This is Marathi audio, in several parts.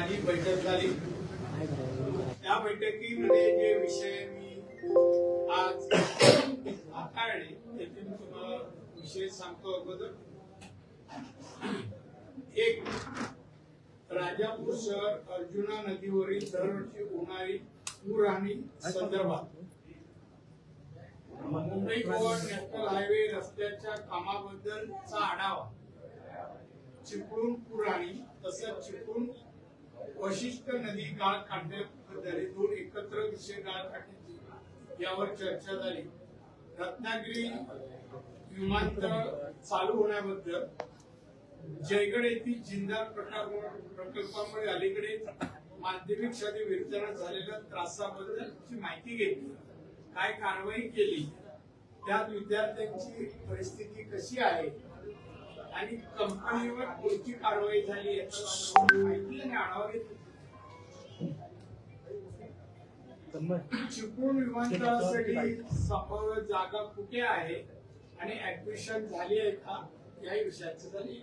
माझी बैठक झाली. त्या बैठकीमध्ये जे विषय मी आज हाताळले त्याचे मी तुम्हाला विषय सांगतो अगोदर. एक राजापूर शहर अर्जुना नदीवरील दरवर्षी होणारी पूर आणि संदर्भात. मुंबई गोवा नॅशनल हायवे रस्त्याच्या कामाबद्दलचा आढावा. चिपळूण पुराणी तसंच चिपळूण वशिष्ठ नदी काळ दोन एकत्र विषय गाळ काढण्याची यावर चर्चा झाली. रत्नागिरी विमानतळ चालू होण्याबद्दल जयगड येथील जिंदा प्रकल्प- प्रकल्पामुळे अलीकडे माध्यमिक शालेय विद्यार्थ्यांना झालेल्या त्रासाबद्दलची माहिती घेतली. काय कारवाई केली? त्यात विद्यार्थ्यांची परिस्थिती कशी आहे? आणि कंपनीवर कोणती कारवाई झाली याचा माहिती आणि आढावा घेतला. चिपळूण विमानतळासाठी संभाव्य जागा कुठे आहे आणि ऍडमिशन झाली आहे का? याही विषयाचं झाली.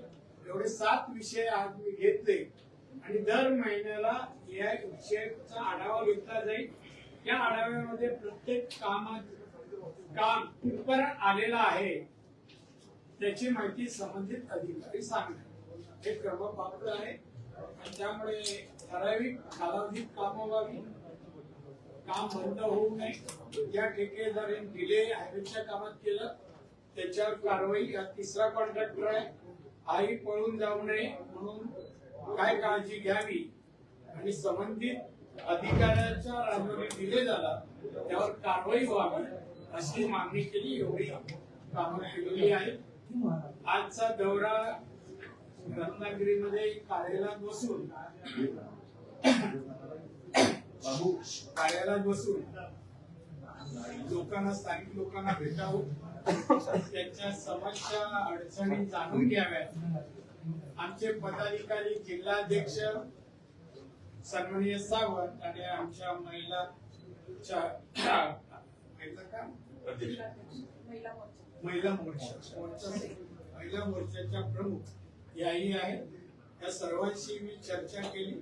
एवढे सात विषय आज मी घेतले आणि दर महिन्याला या विषयाचा आढावा घेतला जाईल. या आढाव्यामध्ये प्रत्येक कामात काम कुठपर्यंत आलेलं आहे. त्याची माहिती संबंधित अधिकारी सांगणार हे क्रमप्राप्त आहे. आणि त्यामुळे ठराविक कालावधीत कामं व्हावी. काम बंद होऊ नये. ज्या ठेकेदाराने डिले हायवेच्या कामात केलं. त्याच्यावर कारवाई. हा तिसरा कॉन्ट्रॅक्टर आहे. आई पळून जाऊ नये म्हणून काय काळजी घ्यावी? आणि संबंधित अधिकाऱ्याच्या राजवरी डिले झाला त्यावर कारवाई व्हावी अशी मागणी केली. एवढी कामं केलेली आहेत. आजचा दौरा रत्नागिरीमध्ये कार्यालयात बसून कार्यालयात बसून लोकांना स्थानिक लोकांना भेटावं त्यांच्या समस्या अडचणी जाणून घ्याव्यात. आमचे पदाधिकारी जिल्हाध्यक्ष सन्माननीय सावंत आणि आमच्या महिला महिला महिला मोर्चा महिला मोर्चाच्या प्रमुख याही आहेत. या सर्वांशी मी चर्चा केली.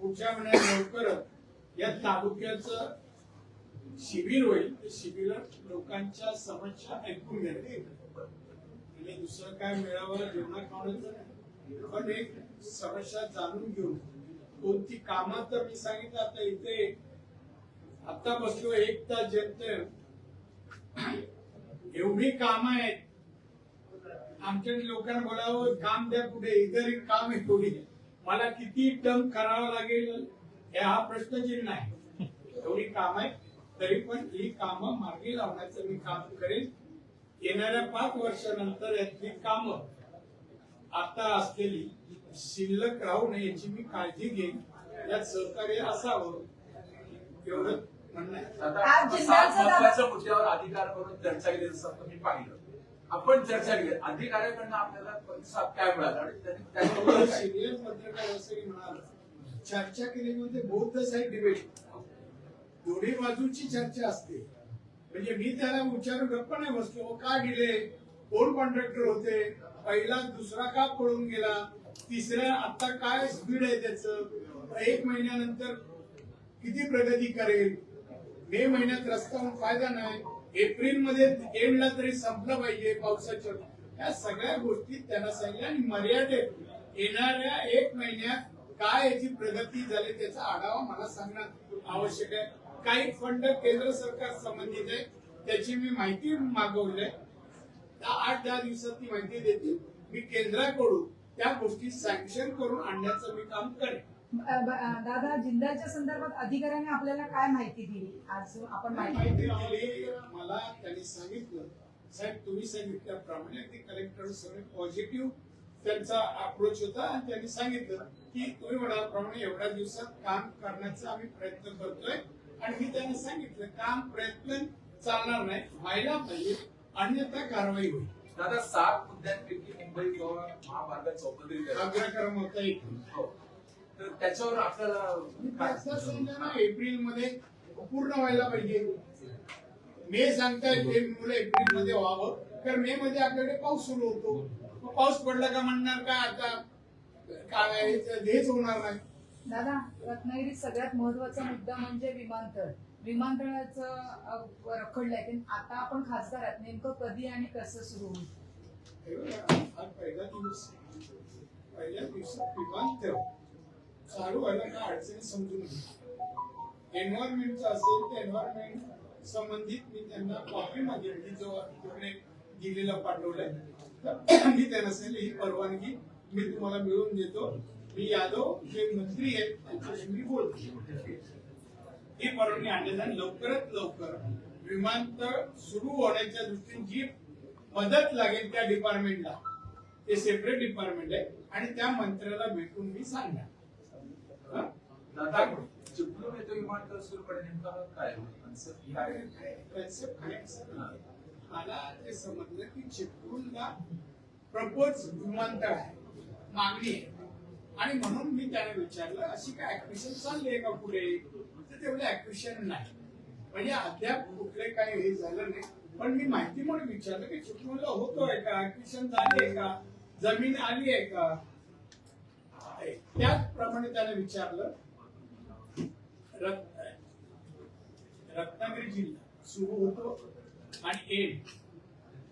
पुढच्या महिन्यात लवकरच या तालुक्याचं शिबिर होईल. ते शिबिरात लोकांच्या समस्या ऐकून घेणे म्हणजे दुसरं काय मिळावं जेवणा खावण्याचं नाही पण एक समस्या जाणून घेऊन कोणती कामं तर मी सांगितलं. आता इथे आता बसलो एक तास जनते एवढी काम आहेत. आमच्या लोकांना बोलावं काम द्या कुठे इतर काम आहे थोडी. मला किती टर्म करावं लागेल हे हा प्रश्नचिन्ह आहे एवढी काम आहे तरी पण ही कामं मार्गी लावण्याचं मी काम करेन. येणाऱ्या पाच वर्षानंतर यातली कामं आता असलेली शिल्लक राहू नये याची मी काळजी घेईन. यात सहकार्य असावं एवढं महत्त्वाच्या मुद्द्यावर अधिकार करून चर्चा केली जसं तुम्ही पाहिलं. आपण चर्चा केली. अधिकाऱ्याकडनं आपल्याला प्रतिसाद काय मिळाला आणि सिनियर पत्रकार असं म्हणाल. चर्चा केली म्हणजे बहुत साईड डिबेट दोन्ही बाजूची चर्चा असते. म्हणजे मी त्याला विचारून गप्पा नाही बसलो. "अहो, का गेले? कोण कॉन्ट्रॅक्टर होते? पहिला दुसरा का पळून गेला? तिसऱ्या आता काय स्पीड आहे त्याचं? एक महिन्यानंतर किती प्रगती करेल? मे महिन्यात रस्ता होऊन फायदा नाही. एप्रिलमध्ये एंडला तरी संपलं पाहिजे पावसाच्या या सगळ्या गोष्टी त्यांना सांगितल्या आणि मर्यादेत येणाऱ्या एक महिन्यात काय याची प्रगती झाली त्याचा आढावा मला सांगणं आवश्यक आहे. काही फंड केंद्र सरकार संबंधित आहे त्याची मी माहिती मागवली आहे. आठ दहा दिवसात ती माहिती देतील. मी केंद्राकडून त्या गोष्टी सँक्शन करून आणण्याचं मी काम करेन. दादा जिल्ह्याच्या संदर्भात अधिकाऱ्यांनी आपल्याला काय माहिती दिली? आज आपण माहिती दिली. मला त्यांनी सांगितलं. साहेब तुम्ही सांगितल्याप्रमाणे ते कलेक्टर सगळे पॉझिटिव्ह त्यांचा अप्रोच होता आणि त्यांनी सांगितलं की तुम्ही म्हणाल्याप्रमाणे एवढ्या दिवसात काम करण्याचा आम्ही प्रयत्न करतोय. आणि मी त्यांना सांगितलं काम प्रयत्न चालणार नाही व्हायला पाहिजे अन्यथा कारवाई होईल. दादा सात मुद्द्यांपैकी मुंबई गोवा महामार्ग चौपदरी करा. अग्रक्रम होता एक हो. तर त्याच्यावर आपल्याला एप्रिलमध्ये पूर्ण व्हायला पाहिजे. मे सांगतायत हे मुलं एप्रिलमध्ये व्हावं. तर मे मध्ये आपल्याकडे पाऊस सुरू होतो. पाऊस पडला का म्हणणार काय आता? काय हेच होणार नाही. दादा रत्नागिरीत सगळ्यात महत्त्वाचा मुद्दा म्हणजे विमानतळ. विमानतळाचं रखडलंय. ते आता आपण खासदार आहात नेमकं कधी आणि कसं सुरू होईल? हे बघा, हा पहिला दिवस. पहिल्या दिवसात विमानतळ. चालू व्हायला काय अडचणी समजून एन्व्हायरमेंटचं असेल तर एन्व्हायरमेंट संबंधित मी त्यांना कॉपी मागितली जो तिकडे दिलेला पाठवलंय तर मी त्यांना सांगितलं ही परवानगी मी तुम्हाला मिळवून देतो. मी यादव जे मंत्री आहेत त्यांच्याशी मी बोलतो. ही परवानगी आणली जाईल लवकरात लवकर विमानतळ सुरू होण्याच्या दृष्टीने जी मदत लागेल त्या डिपार्टमेंटला ते सेपरेट डिपार्टमेंट आहे आणि त्या मंत्र्याला भेटून मी सांगणार. दादा चिपळूण येतो विमानतळ सुरू करणे नेमका काय concept काय काय काय मला ते समजलं की चिपळूणला प्रपोज विमानतळ आहे. मागणी आहे. आणि म्हणून मी त्याने विचारलं अशी काय ऍक्विशन चालली आहे का पुढे? तर तेवढं ऍक्विशन नाही. म्हणजे अद्याप कुठले काही हे झालं नाही. पण मी माहिती म्हणून विचारलं की चिपळूणला होतोय का? ऍक्विशन झाली आहे का? जमीन आली आहे का? त्याचप्रमाणे त्याने विचारलं रत्नागिरी जिल्हा सुरू होतो. आणि एड.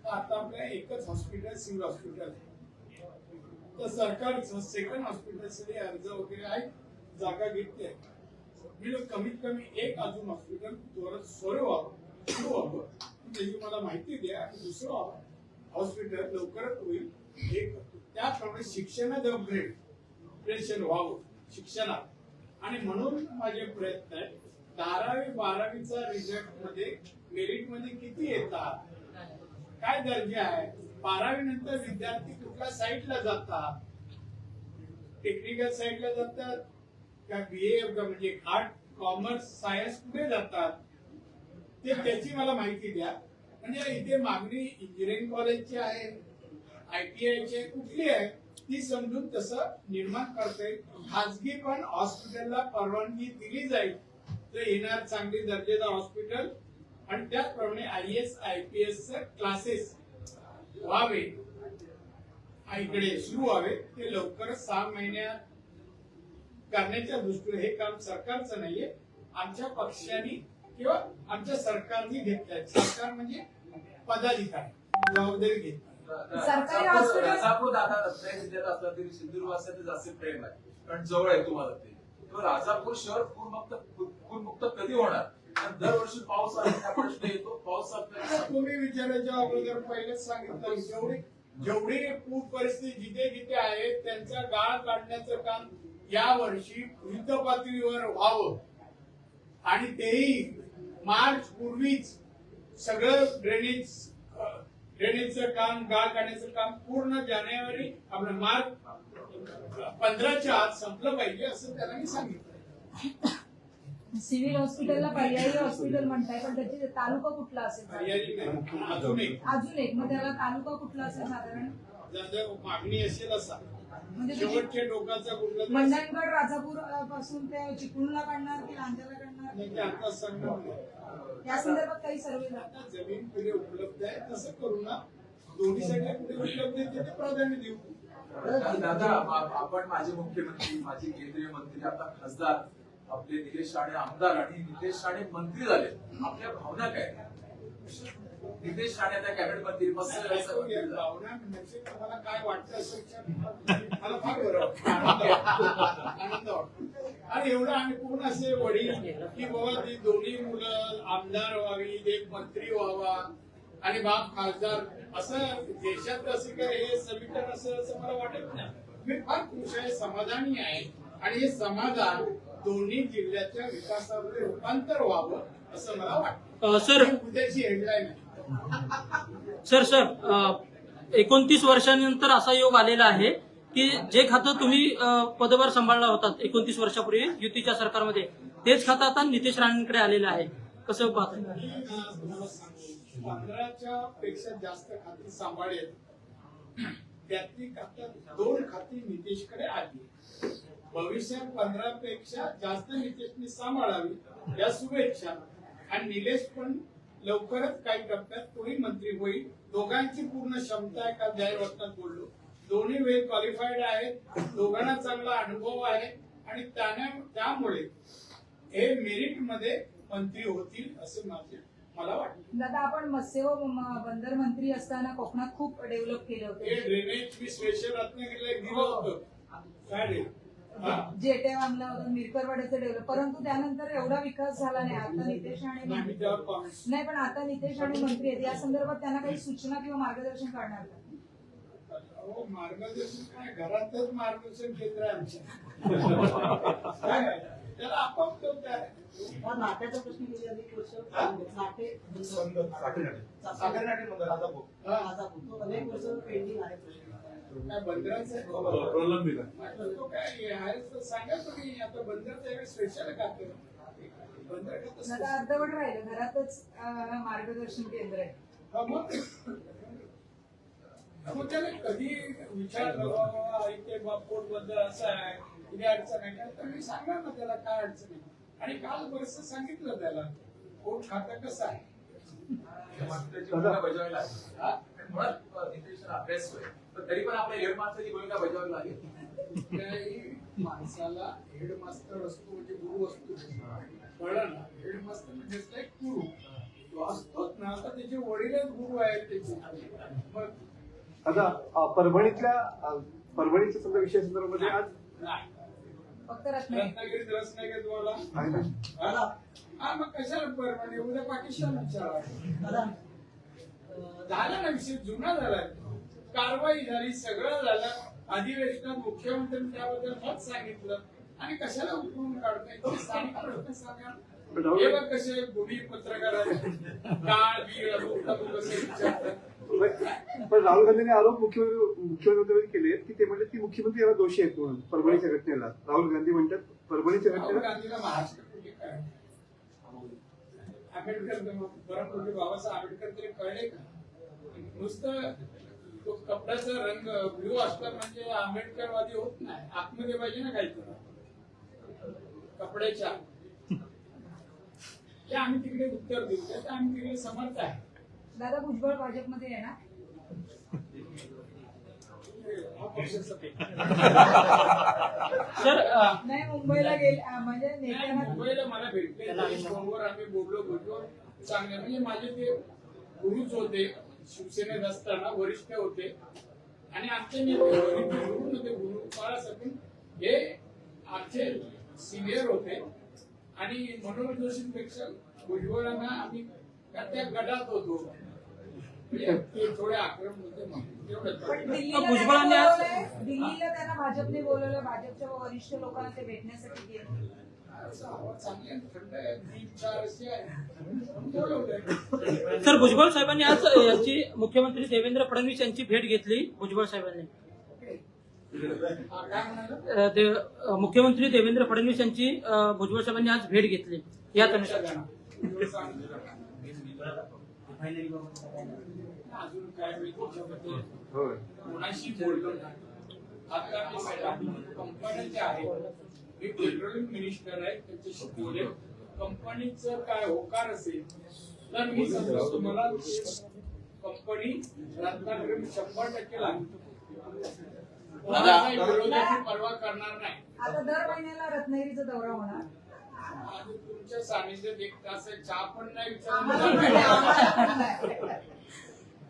आता आपल्या एकच हॉस्पिटल सिव्हिल हॉस्पिटल आहे तर सरकारचं सेकंड हॉस्पिटलसाठी अर्ज वगैरे आहे जागा घेतली आहे. मी कमीत कमी एक अजून हॉस्पिटल त्वरत सुरू व्हावं सुरू व्हावं. त्याची मला माहिती द्या आणि दुसरं हॉस्पिटल लवकरच होईल. हे करतो त्याप्रमाणे शिक्षणात अपग्रेड अपग्रेडेशन व्हावं. शिक्षणात. आणि म्हणून माझे प्रयत्न आहेत बारावी बारावीचा रिझल्टमध्ये मेरिटमध्ये किती येतात? काय दर्जा आहे बारावी नंतर विद्यार्थी कुठल्या साईडला जातात? टेक्निकल साईडला जातात? का बीए म्हणजे आर्ट कॉमर्स सायन्स कुठे जातात? ते त्याची मला माहिती द्या. म्हणजे इथे मागणी इंजिनिअरिंग कॉलेजची आहे आय आयटीआयची आहे कुठली आहे? ती समजून तसं निर्माण करता येईल खाजगी पण हॉस्पिटलला परवानगी दिली जाईल. तर येणार चांगली दर्जेदार हॉस्पिटल आणि त्याचप्रमाणे I S I P S classes व्हावे. इकडे सुरू व्हावे. ते लवकरच सहा महिन्यात करण्याच्या दृष्टीने हे काम सरकारचं नाहीये. आमच्या पक्षाने किंवा आमच्या सरकारने घेतलं सरकार म्हणजे पदाधिकारी जबाबदारी घेतली. सरकारी hospital- राजापूर रत्नागिरी जिल्ह्यात असला तरी सिंधुदुर्ग असेल तर जास्त प्रेम आहे. कारण जवळ आहे तुम्हाला ते. तर राजापूर शहर पूरमुक्त पूरमुक्त कधी होणार? दरवर्षी पाऊस प्रश्न येतो पाऊस तुम्ही विचारायच्या अगोदर पहिलेच सांगितलं जेवढी जेवढी पूर परिस्थिती जिथे जिथे आहे त्यांचा गाळ काढण्याचं काम या वर्षी युद्ध पातळीवर व्हावं. आणि तेही मार्च पूर्वीच सगळं ड्रेनेज ड्रेनेजचं काम गाळ काढण्याचं काम पूर्ण जानेवारी आपलं मार्च पंधराच्या आत संपलं पाहिजे असं त्यांना मी सांगितलं. सिव्हिल हॉस्पिटलला पर्यायी हॉस्पिटल म्हणताय पण त्याची तालुका कुठला असेल? अजून एक. अजून एक. मग त्याला तालुका कुठला असेल साधारण? मागणी असेल असा. म्हणजे शेवटच्या टोकाचा कुठला तरी मंडणगड राजापूरपासून ते चिपळूणला काढणार की लांजाला काढणार? आता सांगणार नाही. या संदर्भात काही सर्वे जमीन पुढे उपलब्ध आहे तसं करू ना. दोन्ही साठी कुठे उपलब्ध आहे तिथे प्राधान्य देऊ. दादा आपण माझे मुख्यमंत्री माजी केंद्रीय मंत्री आता खासदार आपले निलेश राणे आमदार आणि निलेश राणे मंत्री झाले. आपल्या भावना काय? नितेश राणे आता कॅबिनेट मंत्री भावना म्हणजे तुम्हाला काय वाटतं मला फार बरं आनंद वाटतो. आणि एवढं आम्ही पूर्ण असे वडील की बाबा ती दोन्ही मुलं आमदार व्हावी एक मंत्री व्हावा आणि बाप खासदार असं देशात असं काय हे समीकरण असं असं मला वाटत नाही. मी फार खुश आहे समाधानी आहे. आणि हे समाधान दोन्ही जिल्ह्याच्या विकासामध्ये रूपांतर व्हावं असं मला वाटतं. सर. उद्याची हेडलाईन आहे. सर सर एकोणतीस वर्षानंतर असा योग आलेला आहे. की जे खातं तुम्ही पदभार सांभाळला होता एकोणतीस वर्षापूर्वी युतीच्या सरकारमध्ये तेच खातं आता नितेश राणेंकडे आलेलं आहे. कसं पाहत पेक्षा जास्त खाती सांभाळेल. त्यातली दोन खाती नितेशकडे आली. भविष्यात पंधरा पेक्षा जास्त नितेशने सांभाळावी या शुभेच्छा. आणि निलेश पण लवकरच काही टप्प्यात तोही मंत्री होईल दोघांची पूर्ण क्षमता आहे का जाहीर वक्तात बोललो. दोन्ही वेल क्वालिफाईड आहेत. दोघांना चांगला अनुभव आहे. आणि त्याने त्यामुळे हे मेरिटमध्ये मंत्री होतील असं माझे मला वाटतं. दादा आपण मत्स्य व बंदर मंत्री असताना कोकणात खूप डेव्हलप केले हे होते ड्रेनेज मी स्पेशल रत्नागिरीला एक दिलं होतं. काय रे? हा? जेटे बांधला होता मिरकरवाड्याचं डेव्हलप परंतु त्यानंतर एवढा विकास झाला नाही. आता नितेश comments नाही पण आता नितेश राणे मंत्री आहेत. या संदर्भात त्यांना काही सूचना किंवा मार्गदर्शन करणार का? अहो, मार्गदर्शन काय? घरातच मार्गदर्शन केंद्र आहे आमच्या काय त्याला आपोआप तो काय हा नाट्याचा प्रश्न गेली वर्ष. नाटे हा, अनेक वर्ष पेंडिंग आहे प्रश्न. काय बंदराचं म्हटलं तो काय आहे सांगा तुम्ही. आता बंदरचं एक स्पेशल खातं बंदर अर्धवट राहिलं. घरातच मार्गदर्शन केंद्र आहे. हा, कधी पोटबद्दल असं आहे इथे अडचण आहे. तर मी सांगणार ना त्याला काय अडचण आहे. आणि काल बरस सांगितलं त्याला. पोट खातं कसं आहे? भूमिका अभ्यास होय पण तरी पण आपल्या हेड मास्टरची भूमिका बजावावी लागेल कुठल्याही माणसाला हेडमास्टर असतो म्हणजे गुरु असतो. कळलं ना? हेडमास्टर म्हणजे असतो एक गुरु. तो असतोच ना. आता त्याचे वडीलच गुरु आहेत त्याचे. आता परभणीतल्या परभणीच्या समजा विषय संदर्भामध्ये आज नाही फक्त रत्नागिरी. रत्नागिरीत रस नाही का तुम्हाला? हा? मग कशाला परवाने उद्या पाकिस्तान झाला ना विषय? जुना झालाय. कारवाई झाली सगळं झालं. अधिवेशनात मुख्यमंत्र्यांनी त्याबद्दल मत सांगितलं. आणि कशाला उठवून काढताय? ते स्थानिक प्रश्न सांगा. हे बघ कसे गुढी पत्रकार आहेत काळ बीळ तमुक कसे विचारतात. पण राहुल गांधींनी आरोप मुख्यमंत्री मुख्यमंत्र्यांवर केले की ते म्हणजे ती मुख्यमंत्री याला दोषी आहेत म्हणून परभणीच्या घटनेला राहुल गांधी म्हणतात परभणीच्या घटनेला काय आंबेडकर बाबासाहेब आंबेडकर तरी कळले का? नुसतं तो कपड्याचा रंग ब्ल्यू असला म्हणजे आंबेडकरवादी होत नाही. आतमध्ये पाहिजे ना काहीतरी कपड्याच्या. ते आम्ही तिकडे उत्तर देऊ. त्यात आम्ही तिकडे समर्थ आहे. दादा भुजबळ भाजपमध्ये येणार हा सर नाही मुंबईला गेले म्हणजे नेत्यांना मुंबईला मला भेटले फोनवर आम्ही बोललो बोललो. चांगले म्हणजे माझे ते गुरुच होते. शिवसेनेत असताना वरिष्ठ होते. आणि आमचे नेते गुरु नव्हते गुरु बाळासाहेब. हे आमचे सिनियर होते. आणि मनोहर जोशींपेक्षा भुजबळांना आम्ही त्या गटात होतो. भुजबळांनी आज-. दिल्लीला त्यांना भाजपने बोलवलं भाजपच्या वरिष्ठ लोकांना ते भेटण्यासाठी गेले. सर भुजबळ साहेबांनी आज यांची मुख्यमंत्री देवेंद्र फडणवीस यांची भेट घेतली भुजबळ साहेबांनी. हा, मुख्यमंत्री देवेंद्र फडणवीस यांची भुजबळ साहेबांनी आज भेट घेतली याच अनुषंगाने. फायनल अजून काय मी त्याच्याबद्दल कोणाशी बोललो नाही आता मी सगळ्या कंपन्याचे आहे मी पेट्रोलियम मिनिस्टर आहे त्याच्याशी बोलेल कंपनीचं काय होकार असेल तर मी समजा तुम्हाला कंपनी रत्नागिरी शंभर टक्के लागतो परवा करणार नाही आता दर महिन्याला रत्नागिरीचा दौरा होणार. आणि तुमच्या सानिध्यात एक तास आहे, चहा पण नाही आम्हाला पण नाही, आम्हाला पण विचारलं नाही.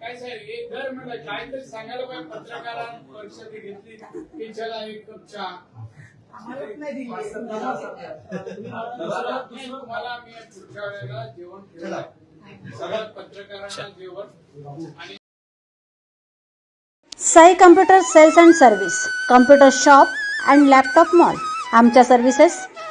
काय साहेब दर मला काहीतरी सांगायला पाहिजे. पत्रकारां परिषद घेतली. की चला एक कप चहा. आम्हाला नाही दिली. दुसरं दुसरं तुम्हाला मी पुढच्या वेळेला जेवण ठेवलंय सगळ्या पत्रकारांना जेवण. आणि Sai computer sales and service computer shop and laptop mall आमच्या सर्व्हिसेस